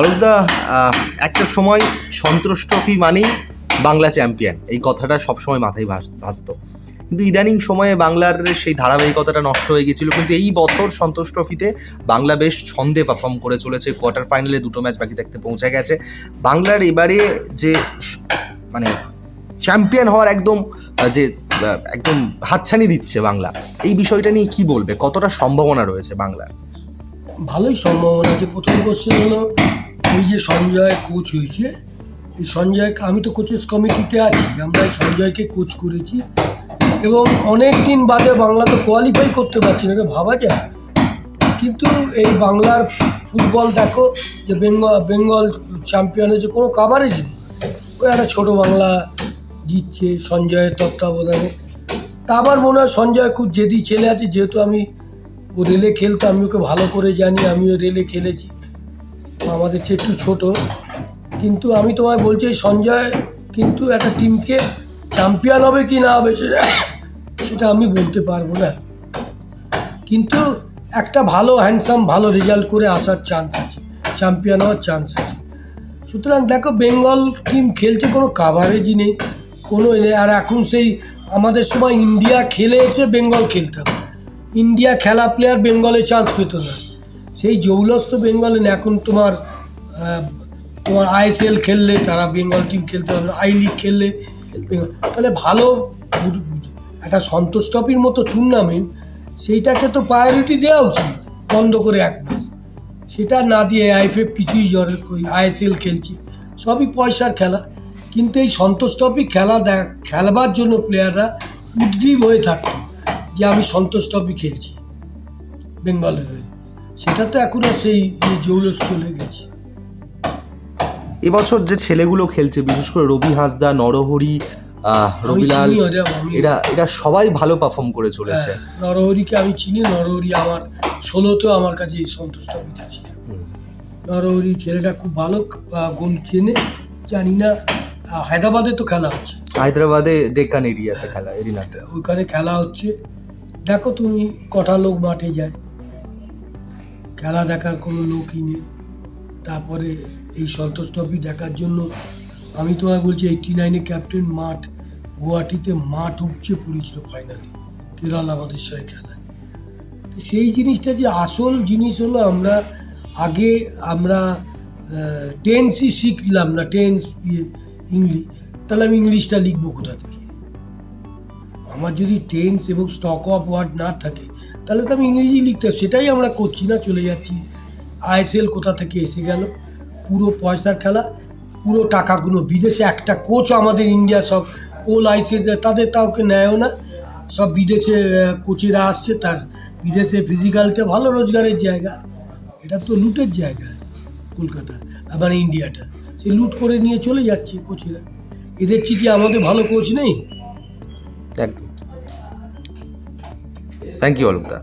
অলোকদা একটা সময় সন্তোষ ট্রফি মানেই বাংলা চ্যাম্পিয়ন? এই কথাটা সবসময় মাথায় ভাস- ভাসতো। কিন্তু ইদানিং সময়ে বাংলার সেই ধারাবাহিকতাটা নষ্ট হয়ে গেছিল। কিন্তু এই বছর সন্তোষ ট্রফিতে বাংলা বেশ ছন্দে পারফর্ম করে চলেছে। কোয়ার্টার ফাইনালে দুটো ম্যাচ বাকি থাকতে পৌঁছে গেছে। বাংলার এবারে যে মানে চ্যাম্পিয়ন হওয়ার একদম যে একদম হাতছানি দিচ্ছে বাংলা, এই বিষয়টা নিয়ে কি বলবে? কতটা সম্ভাবনা রয়েছে বাংলার? ভালোই সম্ভাবনা আছে। প্রথম কোশ্চেন হলো এই যে সঞ্জয় কোচ হয়েছে, এই সঞ্জয়কে আমি তো কোচেস কমিটিতে আছি, আমরা এই সঞ্জয়কে কোচ করেছি। এবং অনেক দিন বাদে বাংলা তো কোয়ালিফাই করতে পারছি না ভাবা যায়। কিন্তু এই বাংলার ফুটবল দেখো, যে বেঙ্গল বেঙ্গল চ্যাম্পিয়ন হয়েছে, কোনো কাভারেজ নেই। ওই একটা ছোটো বাংলা জিতছে সঞ্জয়ের তত্ত্বাবধানে। তা আবার মনে হয় সঞ্জয় খুব জেদি ছেলে আছে, যেহেতু আমি ও রেলে খেলতো, আমি ওকে ভালো করে জানি, আমিও রেলে খেলেছি। আমাদের চেয়ে একটু ছোট। কিন্তু আমি তোমায় বলছি, সঞ্জয় কিন্তু একটা টিমকে চ্যাম্পিয়ন হবে কি না হবে সেটা আমি বলতে পারব না। কিন্তু একটা ভালো হ্যান্ডসাম ভালো রেজাল্ট করে আসার চান্স আছে। চ্যাম্পিয়ন হওয়ার চান্স আছে। সুতরাং দেখো বেঙ্গল টিম খেলছে, কোনো কাভারেজই নেই। কোনো। আর এখন সেই আমাদের সময় ইন্ডিয়া খেলে এসে বেঙ্গল খেলতাম ইন্ডিয়া খেলা প্লেয়ার বেঙ্গলে চান্স পেত না। সেই জৌলস তো বেঙ্গলে। এখন তোমার তোমার আইএসএল খেললে তারা বেঙ্গল টিম খেলতে হবে আই লিগ খেললে তাহলে ভালো একটা সন্তোষ ট্রফির মতো টুর্নামেন্ট সেইটাকে তো প্রায়োরিটি দেওয়া উচিত বন্ধ করে এক মাস। সেটা না দিয়ে আইএফএফ কিছুই জ্বরে কই আইএসএল খেলছি সবই পয়সার খেলা। কিন্তু এই সন্তোষ ট্রফি খেলা দেখ খেলবার জন্য প্লেয়াররা উদ্গ্রীব হয়ে থাকতো যে আমি সন্তোষ ট্রফি খেলছি বেঙ্গলের হয়ে। সেটা তো এখন আর সেই জৌলস চলে গেছে। এবছর যে ছেলেগুলো খেলছে বিশেষ করে রবি হাঁসদা নরহরি রবিলাল এরা এরা সবাই ভালো পারফর্ম করে চলেছে। হ্যাঁ, নরহরিকে আমি চিনি নরহরি আমার ষোলোতেও আমার কাছে এই সন্তোষ ট্রফিতে ছিল নরহরি ছেলেটা খুব ভালো গোল চেনে জানি না হায়দ্রাবাদে তো খেলা হচ্ছে। হায়দ্রাবাদে ডেকান এরিয়াতে খেলা এরিনাতে। ওইখানে খেলা হচ্ছে। দেখো তুমি কটা লোক মাঠে যায়। খেলা দেখার কোনো লোকই নেই। তারপরে এই সন্তোষ ট্রফি দেখার জন্য আমি তোমায় বলছি এইটি নাইনে ক্যাপ্টেন মাঠ, গুয়াহাটিতে মাঠ উপচে পড়েছিল ফাইনালি কেরল আমাদের সঙ্গে খেলায়। তো সেই জিনিসটা যে আসল জিনিস হলো আমরা আগে আমরা টেন্সই শিখলাম না টেন্স ইংলিশ তাহলে আমি ইংলিশটা লিখব কোথা থেকে? আমার যদি টেন্স এবং স্টক অফ ওয়ার্ড না থাকে তাহলে তো আমি ইংরেজি লিখতে সেটাই আমরা করছি না, চলে যাচ্ছি। আইএসএল কোথা থেকে এসে গেল? পুরো পয়সার খেলা, পুরো টাকাগুলো। বিদেশে একটা কোচ আমাদের ইন্ডিয়া সব পোল আইসিএস তাদের কাউকে নেয়ও না। সব বিদেশে কোচেরা আসছে, তার বিদেশে ফিজিক্যালটা ভালো রোজগারের জায়গা। এটা তো লুটের জায়গা কলকাতা, আবার ইন্ডিয়াটা সে লুট করে নিয়ে চলে যাচ্ছে কোচেরা। এদের কি আমাদের ভালো কোচ নেই? একদম থ্যাংক ইউ অলোকদা